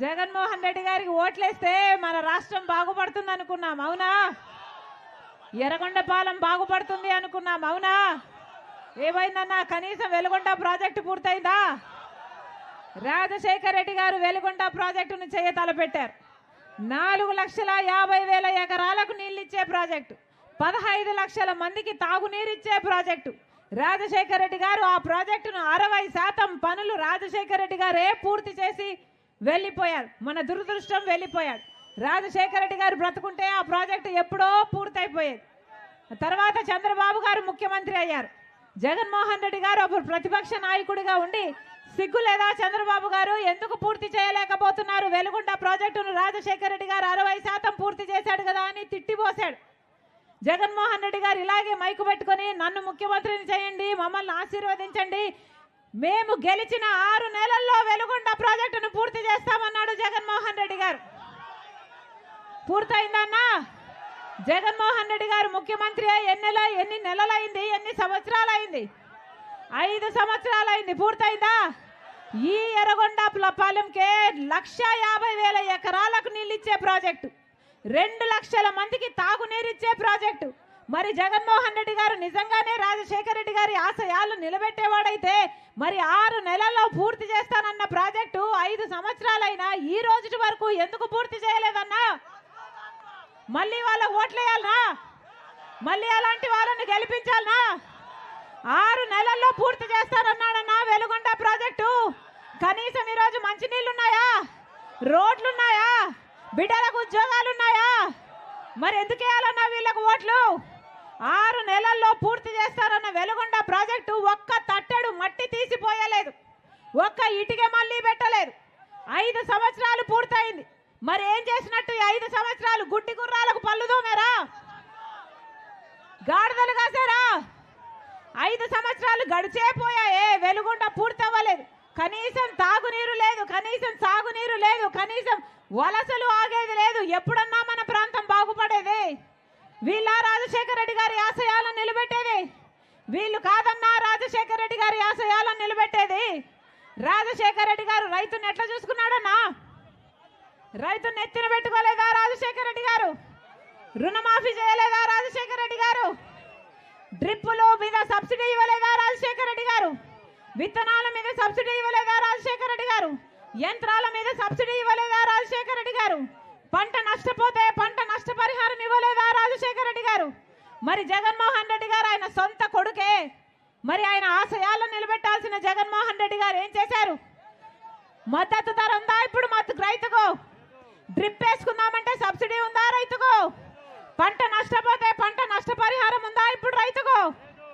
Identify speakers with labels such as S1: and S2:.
S1: జగన్మోహన్ రెడ్డి గారికి ఓట్లేస్తే మన రాష్ట్రం బాగుపడుతుంది అనుకున్నాం అవునా? ఎర్రగొండపాలెం బాగుపడుతుంది అనుకున్నాం అవునా? ఏమైందన్నా? కనీసం వెలుగొండ ప్రాజెక్టు పూర్తయిందా? రాజశేఖర రెడ్డి గారు వెలుగొండ ప్రాజెక్టును చేయ తలపెట్టారు. నాలుగు లక్షల యాభై వేల ఎకరాలకు నీళ్ళిచ్చే ప్రాజెక్టు. పదహైదు లక్షల మందికి తాగునీరిచ్చే ప్రాజెక్టు. రాజశేఖర రెడ్డి గారు ఆ ప్రాజెక్టును అరవై శాతం పనులు రాజశేఖర రెడ్డి గారే పూర్తి చేసి వెళ్ళిపోయారు. మన దురదృష్టం వెళ్ళిపోయాడు. రాజశేఖర రెడ్డి గారు బ్రతుకుంటే ఆ ప్రాజెక్టు ఎప్పుడో పూర్తయిపోయేది. తర్వాత చంద్రబాబు గారు ముఖ్యమంత్రి అయ్యారు. జగన్మోహన్ రెడ్డి గారు అప్పుడు ప్రతిపక్ష నాయకుడిగా ఉండి సిగ్గు లేదా చంద్రబాబు గారు ఎందుకు పూర్తి చేయలేకపోతున్నారు? వెలుగుంట ప్రాజెక్టును రాజశేఖర రెడ్డి గారు అరవై శాతం పూర్తి చేశాడు కదా అని తిట్టిపోశాడు. జగన్మోహన్ రెడ్డి గారు ఇలాగే మైకు పెట్టుకొని నన్ను ముఖ్యమంత్రిని చేయండి మమ్మల్ని ఆశీర్వదించండి. మేము గెలిచిన ఆరు నెలల్లో వెలుగొండ ప్రాజెక్టును పూర్తి చేస్తామన్నాడు జగన్మోహన్ రెడ్డి గారు పూర్తయిందన్నా? జగన్మోహన్ రెడ్డి గారు ముఖ్యమంత్రి ఎన్నెల ఎన్ని నెల ఎన్ని నెలలైంది? ఎన్ని సంవత్సరాలైంది? ఐదు సంవత్సరాలైంది. పూర్తయిందా? ఈ ఎర్రగొండ పాలెంకే లక్ష యాభై వేల ఎకరాలకు నీళ్ళిచ్చే ప్రాజెక్టు. రెండు లక్షల మందికి తాగునీరిచ్చే ప్రాజెక్టు. మరి జగన్మోహన్ రెడ్డి గారు నిజంగానే రాజశేఖర రెడ్డి గారి ఆశయాలు నిలబెట్టేవాడైతే మరి ఆరు నెలల్లో పూర్తి చేస్తానన్న ప్రాజెక్టు ఐదు సంవత్సరాలైనా ఈ రోజు వరకు ఎందుకు పూర్తి చేయలేదన్నా? మళ్ళీ వాళ్ళకు ఓట్లేయాలనా మళ్ళీ అలాంటి వాళ్ళని గెలిపించాలనా? ఆరు నెలల్లో పూర్తి చేస్తారన్నాడన్నా వెలుగొండ ప్రాజెక్టు. కనీసం ఈరోజు మంచినీళ్ళున్నాయా? రోడ్లున్నాయా? బిడ్డలకు ఉద్యోగాలున్నాయా? మరి ఎందుకు వేయాలన్నా వీళ్ళకు ఓట్లు? ఆరు నెలల్లో పూర్తి చేస్తారన్న వెలుగొండ ప్రాజెక్టు ఒక్క తట్టెడు మట్టి తీసిపోయలేదు. ఒక్క ఇటుక మళ్ళీ పెట్టలేదు. ఐదు సంవత్సరాలు పూర్తయింది. మరి ఏం చేసినట్టు ఐదు సంవత్సరాలు గుడ్డి గుర్రాలకు పళ్ళు దోమేరా? గాడిదలు కాసారా? ఐదు సంవత్సరాలు గడిచే పోయాయే వెలుగుండ పూర్తవ్వలేదు. కనీసం తాగునీరు లేదు కనీసం సాగునీరు లేదు కనీసం వలసలు ఆగేది లేదు. ఎప్పుడన్నా మన ప్రాంతం బాగుపడేది? వీళ్ళ రాజశేఖర రెడ్డి గారి ఆశయాలను నిలబెట్టేది? వీళ్ళు కాదన్నా రాజశేఖర రెడ్డి గారి ఆశయాలను నిలబెట్టేది? రాజశేఖర రెడ్డి గారు రైతుని ఎట్లా చూసుకున్నాడన్నా? రైతుని నెత్తిన పెట్టుకోలేదా రాజశేఖర రెడ్డి గారు? రుణమాఫీ చేయలేదా రాజశేఖర రెడ్డి గారు? డ్రిప్పులు మీద సబ్సిడీ ఇవ్వలేదా రాజశేఖర రెడ్డి గారు? విత్తనాల మీద సబ్సిడీ ఇవ్వలేదా రాజశేఖర రెడ్డి గారు? యంత్రాల మీద సబ్సిడీ ఇవ్వలేదా రాజశేఖర రెడ్డి గారు? పంట నష్టపోతే పంట నష్టపరిహారం ఇవ్వలేదా రాజశేఖర రెడ్డి గారు? మరి జగన్మోహన్ రెడ్డి గారు ఆయన సొంత కొడుకే. మరి ఆయన ఆశయాలను నిలబెట్టాల్సిన జగన్మోహన్ రెడ్డి గారు ఏం చేశారు? మద్దతు ధర ఉందా ఇప్పుడు మద్దతు రైతుకు? డ్రిప్ వేసుకుందామంటే